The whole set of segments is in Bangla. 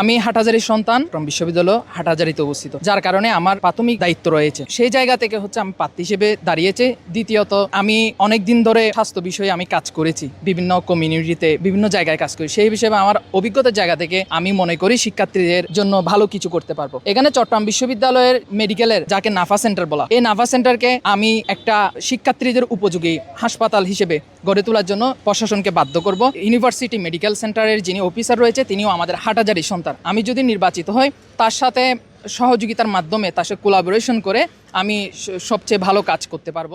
আমি হাটাজারির সন্তান বিশ্ববিদ্যালয় হাটাজারিতে অবস্থিত। যার কারণে আমার প্রাথমিক দায়িত্ব রয়েছে। সেই জায়গা থেকে হচ্ছে আমি প্রার্থী হিসেবে দাঁড়িয়েছে। দ্বিতীয়ত, আমি অনেক দিন ধরে স্বাস্থ্য বিষয়ে আমি কাজ করেছি। বিভিন্ন কমিউনিটিতে বিভিন্ন জায়গায় কাজ করি। সেই হিসেবে আমার অভিজ্ঞতার জায়গা থেকে আমি মনে করি শিক্ষার্থীদের জন্য ভালো কিছু করতে পারব। এখানে চট্টগ্রাম বিশ্ববিদ্যালয়ের মেডিকেলের যাকে নাফা সেন্টার বলা, এই নাফা সেন্টারকে আমি একটা শিক্ষার্থীদের উপযোগী হাসপাতাল হিসেবে গড়ে তোলার জন্য প্রশাসনকে বাধ্য করব। ইউনিভার্সিটি মেডিকেল সেন্টারের যিনি অফিসার রয়েছে, তিনিও আমাদের হাটাজারি সন্তান। আমি যদি নির্বাচিত হই, তার সাথে সহযোগিতার মাধ্যমে তার সাথে কোলাবোরেশন করে আমি সবচেয়ে ভালো কাজ করতে পারব।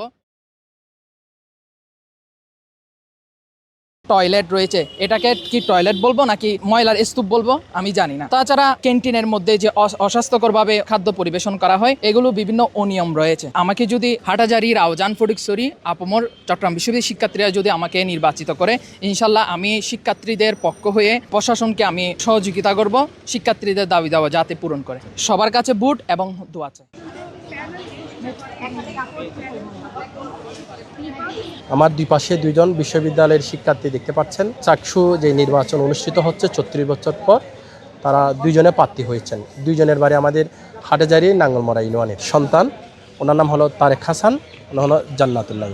টয়লেট রয়েছে। এটাকে কি টয়লেট বলব নাকি ময়লার স্তূপ বলব? আমি জানি না। তাছাড়া ক্যান্টিনের মধ্যে যে অস- অস্বাস্থ্যকরভাবে খাদ্য পরিবেশন করা হয়, এগুলো বিভিন্ন অনিয়ম রয়েছে। আমাকে যদি হাটাজারি, রাউজান ফটিকসরি আপমর, চট্টগ্রাম বিশ্ববিদ্যালয়ের শিক্ষার্থীরা যদি আমাকে নির্বাচিত করে, ইনশাল্লাহ আমি শিক্ষার্থীদের পক্ষ হয়ে প্রশাসনকে আমি সহযোগিতা করব, শিক্ষার্থীদের দাবি দাওয়া যাতে পূরণ করে। সবার কাছে বুট এবং দোয়া চাই। আমার দুই পাশে দুইজন বিশ্ববিদ্যালয়ের শিক্ষার্থী দেখতে পাচ্ছেন। চাকসু যে নির্বাচন অনুষ্ঠিত হচ্ছে ছত্রিশ বছর পর, তারা দুইজনে প্রার্থী হয়েছেন। দুইজনের বাড়ি আমাদের হাটেজারি নাঙ্গলমরা ইউনিয়নের সন্তান। ওনার নাম হলো তারেক হাসান, ওনার হলো জান্নাতুল্লাহ